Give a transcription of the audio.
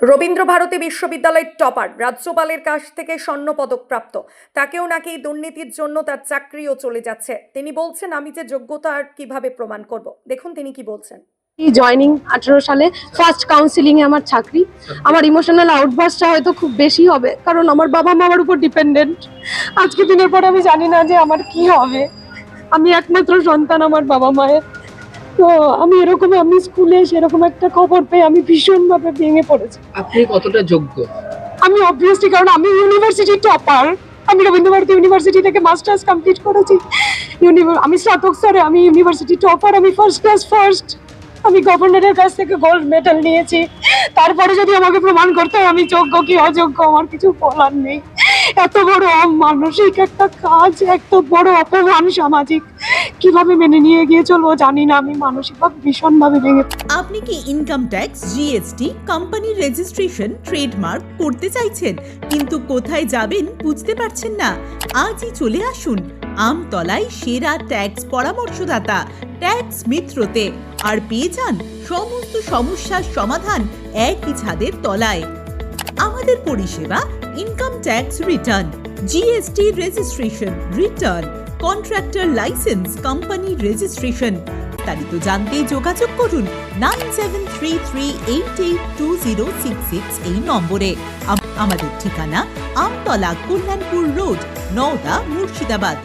রবীন্দ্র ভারতী বিশ্ববিদ্যালয়ের টপার রাজ্যপালের কাছ থেকে স্বর্ণপদক প্রাপ্ত। তাকেও নাকি দুর্নীতির জন্য তার চাকরিও চলে যাচ্ছে। তিনি বলছেন, আমি যে যোগ্যতা আর কীভাবে প্রমাণ করব? দেখুন তিনি কি বলছেন। জয়নিং আঠেরো সালে ফার্স্ট কাউন্সিলিং এ আমার চাকরি। আমার ইমোশনাল আউটবার্সটা হয়তো খুব বেশি হবে, কারণ আমার বাবা মা আমার উপর ডিপেন্ডেন্ট আজকে দিনের পর আমি জানি না যে আমার কি হবে। আমি একমাত্র সন্তান আমার বাবা মায়ের। তো আমি এরকম আমি স্কুলে সেরকম একটা খবর পেয়ে আমি ভীষণভাবে ভেঙে পড়েছি। আপনি কতটা যোগ্য? আমি অবভিয়াসলি কারণ আমি ইউনিভার্সিটি টপার আমি রবীন্দ্র ভারতী ইউনিভার্সিটি থেকে মাস্টার্স কমপ্লিট করেছি। আমি স্নাতক স্তরে আমি ইউনিভার্সিটি টপার আমি ফার্স্ট ক্লাস ফার্স্ট আমি গভর্নরের কাছ থেকে গোল্ড মেডেল নিয়েছি। তারপরে যদি আমাকে প্রমাণ করতে হয় আমি যোগ্য কি অযোগ্য আমার কিছু বলার নেই। এত বড় মানসিক একটা কাজ এত বড় অপমান সামাজিক। কীভাবে মেনে নিয়ে গিয়ে চলবো জানি না, আমি মানসিকভাবে ভীষণভাবে ভেঙে আপনি কি ইনকাম ট্যাক্স জিএসটি কোম্পানির রেজিস্ট্রেশন ট্রেডমার্ক করতে চাইছেন, কিন্তু কোথায় যাবেন বুঝতে পারছেন না? আজই চলে আসুন আমতলায় সেরা ট্যাক্স পরামর্শদাতা ট্যাক্স মিত্রতে, আর পেয়ে যান সমস্ত সমস্যার সমাধান একই ছাদের তলায়। আমাদের পরিষেবা income tax return GST registration return contractor license company registration বিস্তারিত জানতে যোগাযোগ করুন nine seven three three eight eight two zero six six এই নম্বরে। আম- আমাদের ঠিকানা আমতলা কল্যাণপুর রোড, নওদা, মুর্শিদাবাদ।